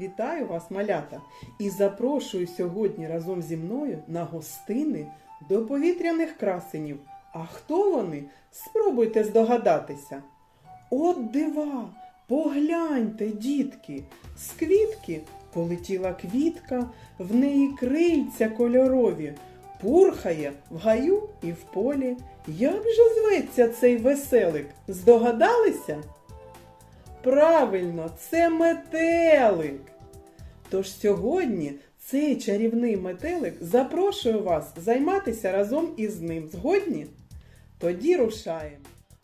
Вітаю вас, малята! І запрошую сьогодні разом зі мною на гостини до повітряних красенів. А хто вони? Спробуйте здогадатися. От дива! Погляньте, дітки! З квітки полетіла квітка, в неї крильця кольорові, пурхає в гаю і в полі. Як же зветься цей веселик? Здогадалися? Правильно, це метелик. Тож сьогодні цей чарівний метелик запрошує вас займатися разом із ним. Згодні? Тоді рушаємо.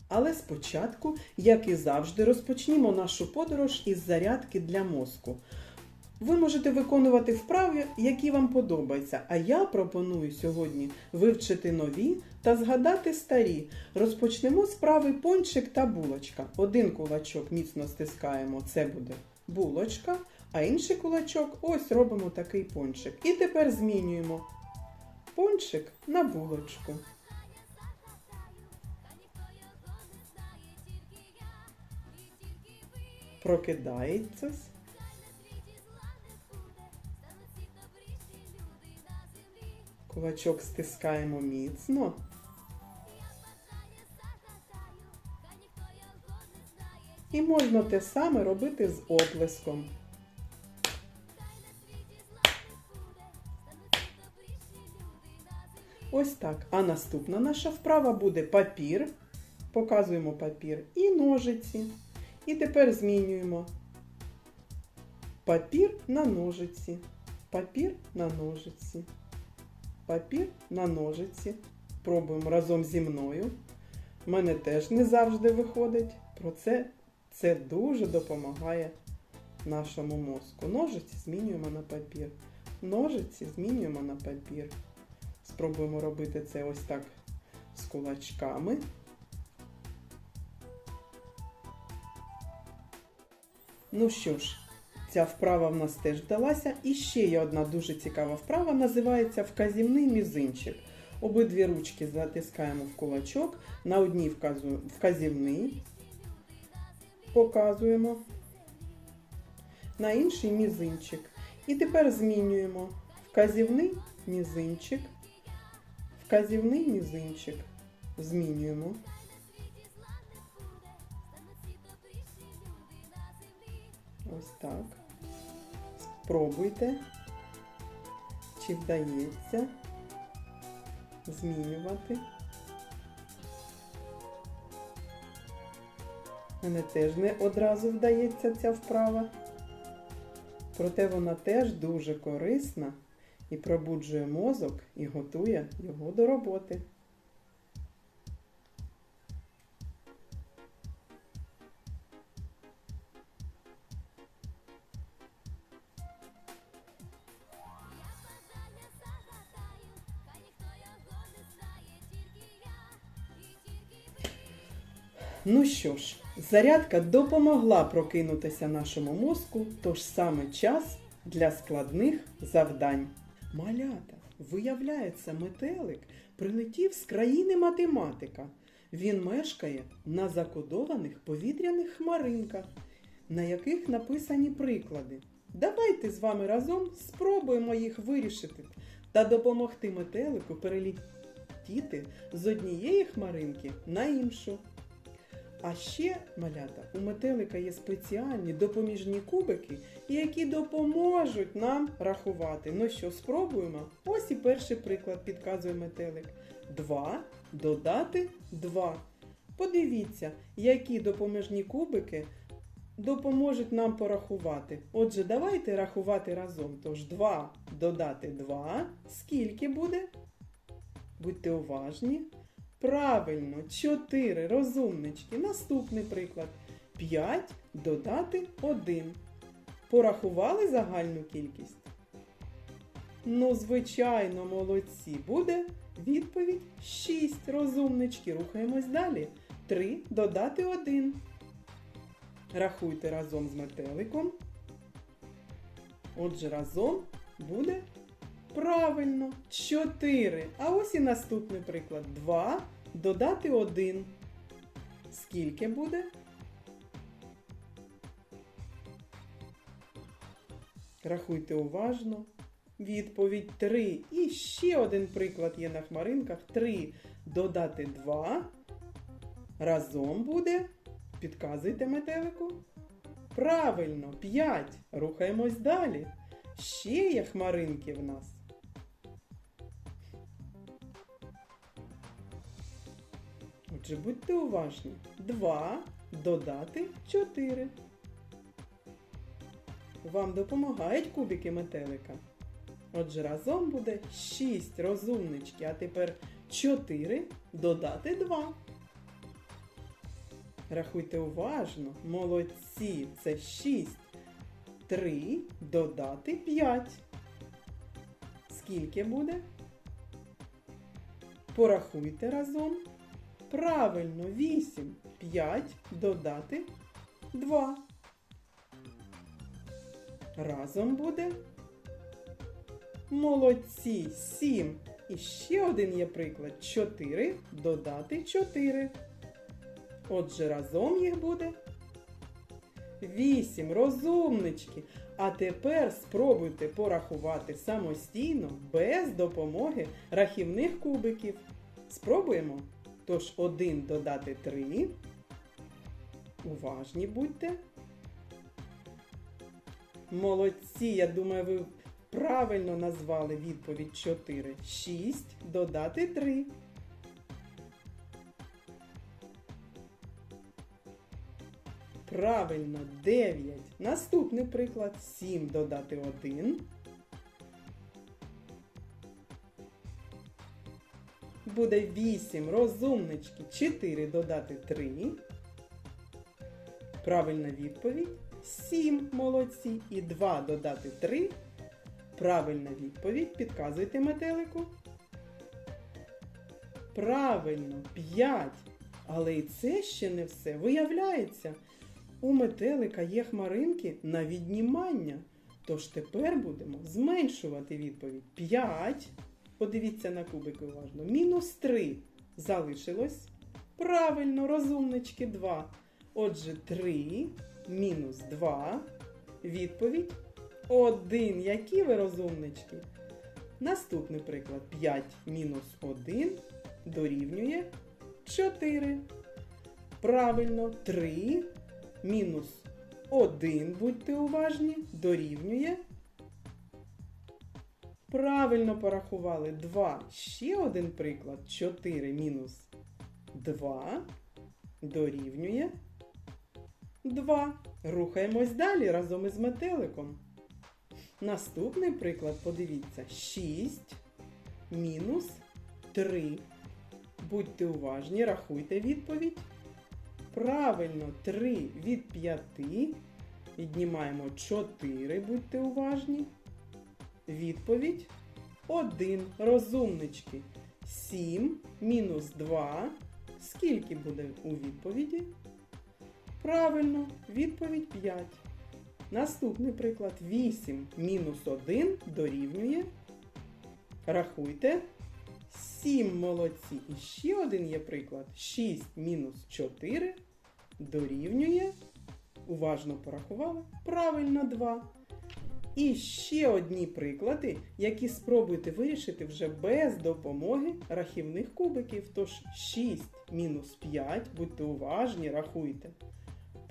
Але спочатку, як і завжди, розпочнімо нашу подорож із зарядки для мозку. Ви можете виконувати вправи, які вам подобаються, а я пропоную сьогодні вивчити нові та згадати старі. Розпочнемо з вправи пончик та булочка. Один кулачок міцно стискаємо, це буде булочка, а інший кулачок ось робимо такий пончик. І тепер змінюємо пончик на булочку. Прокидається. Кулачок стискаємо міцно. І можна те саме робити з оплеском. Ось так. А наступна наша вправа буде папір. Показуємо папір і ножиці. І тепер змінюємо папір на ножиці. Папір на ножиці. Папір на ножиці. Пробуємо разом зі мною. У мене теж не завжди виходить. Про це це дуже допомагає нашому мозку. Ножиці змінюємо на папір. Ножиці змінюємо на папір. Спробуємо робити це ось так з кулачками. Ну що ж, ця вправа в нас теж вдалася. І ще є одна дуже цікава вправа, називається вказівний мізинчик. Обидві ручки затискаємо в кулачок, на одній вказівний, показуємо, на інший мізинчик. І тепер змінюємо вказівний мізинчик, вказівний мізинчик. Змінюємо. Ось так. Спробуйте, чи вдається змінювати. Мене теж не одразу вдається ця вправа. Проте вона теж дуже корисна і пробуджує мозок і готує його до роботи. Ну що ж, зарядка допомогла прокинутися нашому мозку, тож саме час для складних завдань. Малята, виявляється, метелик прилетів з країни математика. Він мешкає на закодованих повітряних хмаринках, на яких написані приклади. Давайте з вами разом спробуємо їх вирішити та допомогти метелику перелетіти з однієї хмаринки на іншу. А ще, малята, у метелика є спеціальні допоміжні кубики, які допоможуть нам рахувати. Ну що, спробуємо? Ось і перший приклад підказує метелик. 2 додати 2. Подивіться, які допоміжні кубики допоможуть нам порахувати. Отже, давайте рахувати разом. Тож 2 додати 2. Скільки буде? Будьте уважні. Правильно, 4 розумнички. Наступний приклад. 5 додати 1. Порахували загальну кількість? Ну, звичайно, молодці. Буде відповідь 6 розумнички. Рухаємось далі. 3 додати 1. Рахуйте разом з метеликом. Отже, разом буде Правильно, 4. А ось і наступний приклад. 2 додати 1. Скільки буде? Рахуйте уважно. Відповідь 3. І ще один приклад є на хмаринках. 3 додати 2. Разом буде. Підказуйте метелику. Правильно, 5. Рухаємось далі. Ще є хмаринки в нас. Отже, будьте уважні. 2 додати 4. Вам допомагають кубики метелика. Отже, разом буде 6 розумнички, а тепер 4 додати 2. Рахуйте уважно. Молодці. Це 6. 3 додати 5. Скільки буде? Порахуйте разом. Правильно, 8. 5 додати 2. Разом буде. Молодці. 7. І ще один є приклад. 4 додати 4. Отже, разом їх буде. 8. Розумнички. А тепер спробуйте порахувати самостійно без допомоги рахівних кубиків. Спробуємо. Тож 1 додати 3. Уважні будьте. Молодці, я думаю, ви правильно назвали відповідь 4. 6 додати 3. Правильно, 9. Наступний приклад 7 додати 1. Буде 8. Розумнички. 4 додати 3. Правильна відповідь. 7 молодці. І 2 додати 3. Правильна відповідь. Підказуйте метелику. Правильно, 5. Але і це ще не все. Виявляється, у метелика є хмаринки на віднімання. Тож тепер будемо зменшувати відповідь. 5. Подивіться на кубики уважно. Мінус 3 залишилось. Правильно, розумнички 2. Отже, 3 мінус 2. Відповідь 1. Які ви розумнички? Наступний приклад. 5 мінус 1 дорівнює 4. Правильно, 3 мінус 1, будьте уважні, дорівнює. Правильно порахували 2. Ще один приклад. 4 мінус 2 дорівнює 2. Рухаємось далі разом із метеликом. Наступний приклад, подивіться, 6 мінус 3. Будьте уважні, рахуйте відповідь. Правильно, 3 від 5. Віднімаємо 4, будьте уважні. Відповідь 1. Розумнички. 7 мінус 2. Скільки буде у відповіді? Правильно, відповідь 5. Наступний приклад 8 мінус 1 дорівнює. Рахуйте. 7 молодці. І ще один є приклад. 6 мінус 4 дорівнює. Уважно порахували. Правильно 2. І ще одні приклади, які спробуйте вирішити вже без допомоги рахівних кубиків. Тож 6 мінус 5, будьте уважні, рахуйте.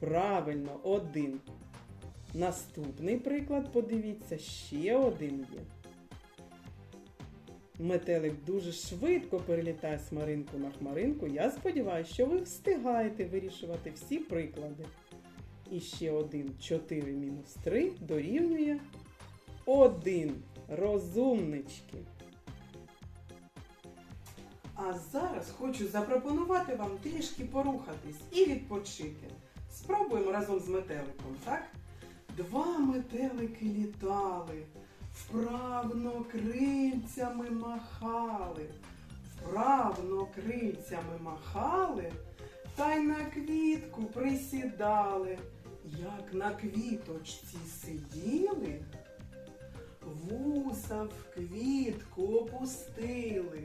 Правильно, 1. Наступний приклад, подивіться, ще один є. Метелик дуже швидко перелітає з хмаринку на хмаринку. Я сподіваюся, що ви встигаєте вирішувати всі приклади. І ще один 4 мінус 3 дорівнює 1. Розумнички. А зараз хочу запропонувати вам трішки порухатись і відпочити. Спробуємо разом з метеликом, так? Два метелики літали, вправно крильцями махали, вправно крильцями махали, та й на квітку присідали. Як на квіточці сиділи, вуса в квітку опустили.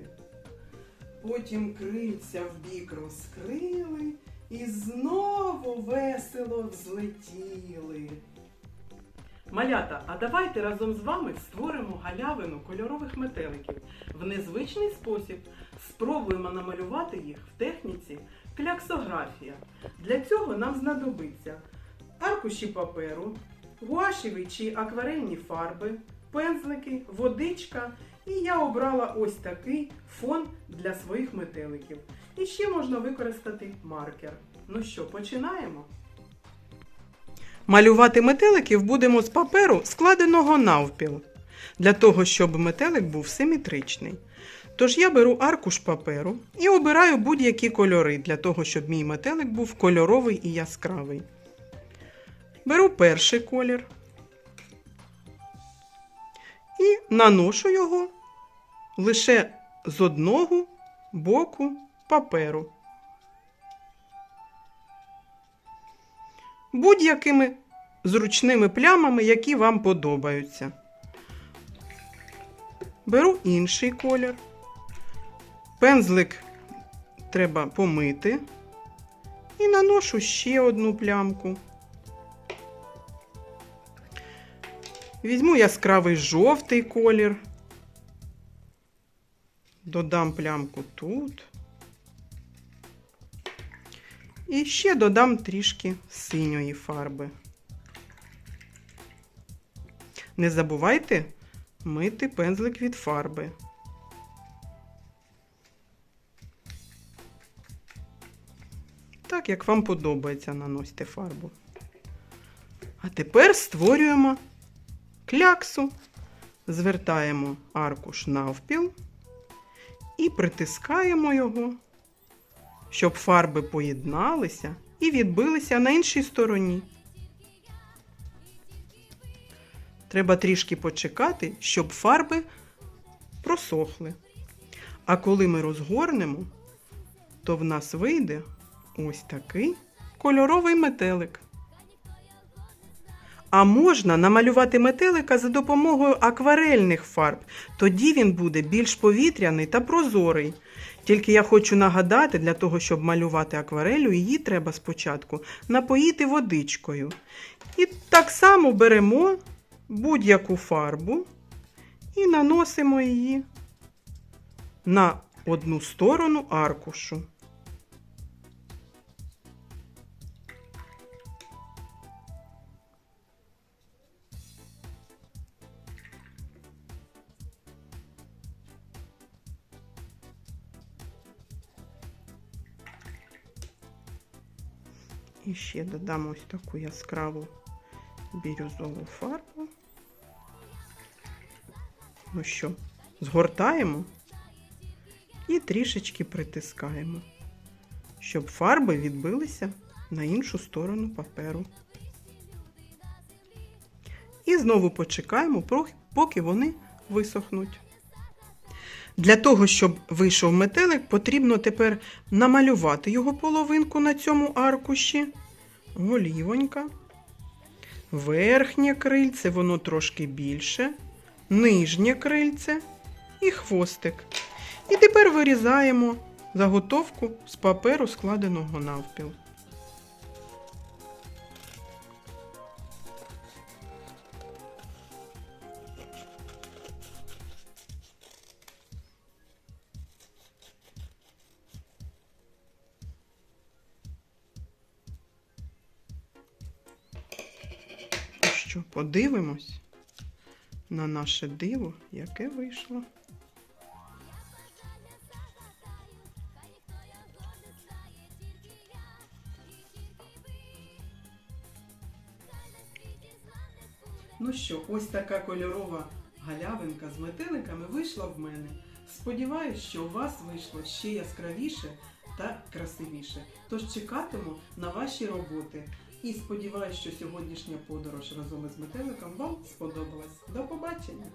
Потім крильця в бік розкрили і знову весело взлетіли. Малята, а давайте разом з вами створимо галявину кольорових метеликів в незвичний спосіб. Спробуємо намалювати їх в техніці кляксографія. Для цього нам знадобиться аркуші паперу, гуашеві чи акварельні фарби, пензлики, водичка. І я обрала ось такий фон для своїх метеликів. І ще можна використати маркер. Ну що, починаємо? Малювати метеликів будемо з паперу, складеного навпіл, для того, щоб метелик був симетричний. Тож я беру аркуш паперу і обираю будь-які кольори для того, щоб мій метелик був кольоровий і яскравий. Беру перший колір і наношу його лише з одного боку паперу. Будь-якими зручними плямами, які вам подобаються. Беру інший колір. Пензлик треба помити і наношу ще одну плямку. Візьму яскравий жовтий колір. Додам плямку тут. І ще додам трішки синьої фарби. Не забувайте мити пензлик від фарби. Так, як вам подобається, наносьте фарбу. А тепер створюємо кляксу. Звертаємо аркуш навпіл і притискаємо його, щоб фарби поєдналися і відбилися на іншій стороні. Треба трішки почекати, щоб фарби просохли. А коли ми розгорнемо, то в нас вийде ось такий кольоровий метелик. А можна намалювати метелика за допомогою акварельних фарб. Тоді він буде більш повітряний та прозорий. Тільки я хочу нагадати, для того, щоб малювати акварелю, її треба спочатку напоїти водичкою. І так само беремо будь-яку фарбу і наносимо її на одну сторону аркушу. І ще додам ось таку яскраву бірюзову фарбу. Ну що, згортаємо і трішечки притискаємо, щоб фарби відбилися на іншу сторону паперу. І знову почекаємо, поки вони висохнуть. Для того, щоб вийшов метелик, потрібно тепер намалювати його половинку на цьому аркуші. Голівонька. Верхнє крильце, воно трошки більше, нижнє крильце і хвостик. І тепер вирізаємо заготовку з паперу, складеного навпіл. Подивимось на наше диво, яке вийшло. Ну що, ось така кольорова галявинка з метеликами вийшла в мене. Сподіваюсь, що у вас вийшло ще яскравіше та красивіше. Тож чекатиму на ваші роботи. І сподіваюся, що сьогоднішня подорож разом із метеликом вам сподобалась. До побачення!